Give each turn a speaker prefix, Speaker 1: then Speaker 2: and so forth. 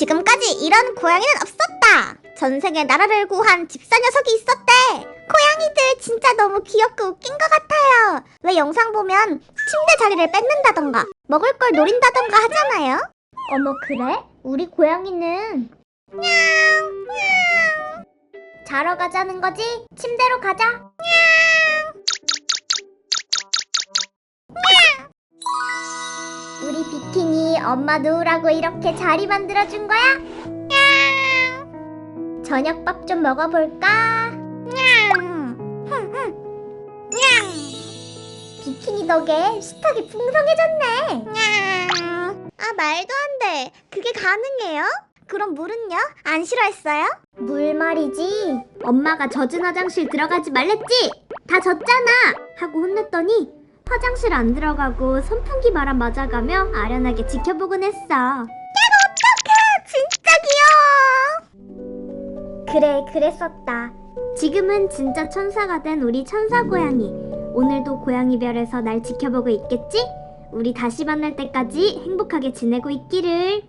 Speaker 1: 지금까지 이런 고양이는 없었다. 전생에 나라를 구한 집사 녀석이 있었대. 고양이들 진짜 너무 귀엽고 웃긴 것 같아요. 왜 영상 보면 침대 자리를 뺏는다던가 먹을 걸 노린다던가 하잖아요. 어머 그래? 우리 고양이는 냥 냥 자러 가자는 거지? 침대로 가자. 비키니 엄마 누우라고 이렇게 자리 만들어준 거야? 저녁밥 좀 먹어볼까? 비키니 덕에 식탁이 풍성해졌네. 아 말도 안 돼. 그게 가능해요? 그럼 물은요? 안 싫어했어요? 물 말이지. 엄마가 젖은 화장실 들어가지 말랬지? 다 젖잖아. 하고 혼냈더니 화장실 안 들어가고 선풍기 바람 맞아가며 아련하게 지켜보곤 했어. 야 어떡해! 진짜 귀여워. 그래 그랬었다. 지금은 진짜 천사가 된 우리 천사 고양이. 오늘도 고양이 별에서 날 지켜보고 있겠지? 우리 다시 만날 때까지 행복하게 지내고 있기를.